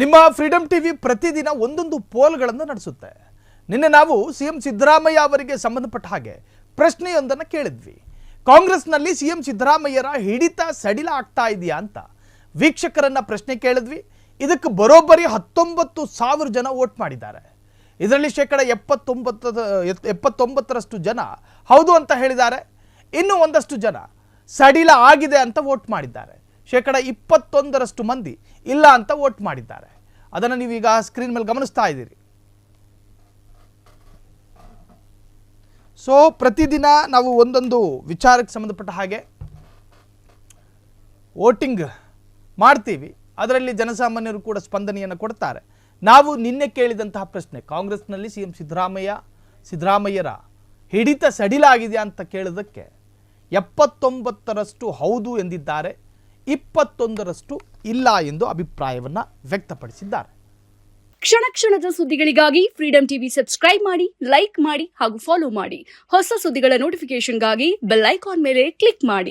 ನಿಮ್ಮ freedom TV ಪ್ರತಿದಿನ ಒಂದೊಂದು ಪೋಲ್ಗಳನ್ನು ನಡೆಸುತ್ತೆ. ನಿನ್ನೆ ನಾವು ಸಿ ಎಂ ಸಿದ್ದರಾಮಯ್ಯ ಅವರಿಗೆ ಸಂಬಂಧಪಟ್ಟ ಹಾಗೆ ಪ್ರಶ್ನೆಯೊಂದನ್ನು ಕೇಳಿದ್ವಿ. ಕಾಂಗ್ರೆಸ್ನಲ್ಲಿ ಸಿ ಎಂ ಸಿದ್ದರಾಮಯ್ಯರ ಹಿಡಿತ ಸಡಿಲ ಆಗ್ತಾ ಇದೆಯಾ ಅಂತ ವೀಕ್ಷಕರನ್ನ ಪ್ರಶ್ನೆ ಕೇಳಿದ್ವಿ. ಇದಕ್ಕೆ ಬರೋಬ್ಬರಿ ಹತ್ತೊಂಬತ್ತು ಸಾವಿರ ಜನ ವೋಟ್ ಮಾಡಿದ್ದಾರೆ. ಇದರಲ್ಲಿ ಶೇಕಡ ಎಪ್ಪತ್ತೊಂಬತ್ತ ಎಪ್ಪತ್ತೊಂಬತ್ತರಷ್ಟು ಜನ ಹೌದು ಅಂತ ಹೇಳಿದ್ದಾರೆ. ಇನ್ನೂ ಒಂದಷ್ಟು ಜನ ಸಡಿಲ ಆಗಿದೆ ಅಂತ ವೋಟ್ ಮಾಡಿದ್ದಾರೆ. ಶೇಕಡ ಇಪ್ಪತ್ತೊಂದರಷ್ಟು ಮಂದಿ ಇಲ್ಲ ಅಂತ ವೋಟ್ ಮಾಡಿದ್ದಾರೆ. ಅದನ್ನು ನೀವೀಗ ಸ್ಕ್ರೀನ್ ಮೇಲೆ ಗಮನಿಸ್ತಾ ಇದ್ದೀರಿ. ಸೊ ಪ್ರತಿದಿನ ನಾವು ಒಂದೊಂದು ವಿಚಾರಕ್ಕೆ ಸಂಬಂಧಪಟ್ಟ ಹಾಗೆ ವೋಟಿಂಗ್ ಮಾಡ್ತೀವಿ. ಅದರಲ್ಲಿ ಜನಸಾಮಾನ್ಯರು ಕೂಡ ಸ್ಪಂದನೆಯನ್ನು ಕೊಡ್ತಾರೆ. ನಾವು ನಿನ್ನೆ ಕೇಳಿದಂತಹ ಪ್ರಶ್ನೆ, ಕಾಂಗ್ರೆಸ್ನಲ್ಲಿ ಸಿ ಎಂ ಸಿದ್ದರಾಮಯ್ಯ, ಸಿದ್ದರಾಮಯ್ಯರ ಹಿಡಿತ ಸಡಿಲ ಆಗಿದೆಯಾ ಅಂತ ಕೇಳಿದ್ದಕ್ಕೆ ಎಪ್ಪತ್ತೊಂಬತ್ತರಷ್ಟು ಹೌದು ಎಂದಿದ್ದಾರೆ. ಇಪ್ಪತ್ತೊಂದರಷ್ಟು ಇಲ್ಲ ಎಂದು ಅಭಿಪ್ರಾಯವನ್ನು ವ್ಯಕ್ತಪಡಿಸಿದ್ದಾರೆ. ಕ್ಷಣ ಕ್ಷಣದ ಸುದ್ದಿಗಳಿಗಾಗಿ ಫ್ರೀಡಂ ಟಿವಿ ಸಬ್ಸ್ಕ್ರೈಬ್ ಮಾಡಿ ಲೈಕ್ ಮಾಡಿ ಹಾಗೂ ಫಾಲೋ ಮಾಡಿ. ಹೊಸ ಸುದ್ದಿಗಳ ನೋಟಿಫಿಕೇಶನ್ಗಾಗಿ ಬೆಲ್ ಐಕಾನ್ ಮೇಲೆ ಕ್ಲಿಕ್ ಮಾಡಿ.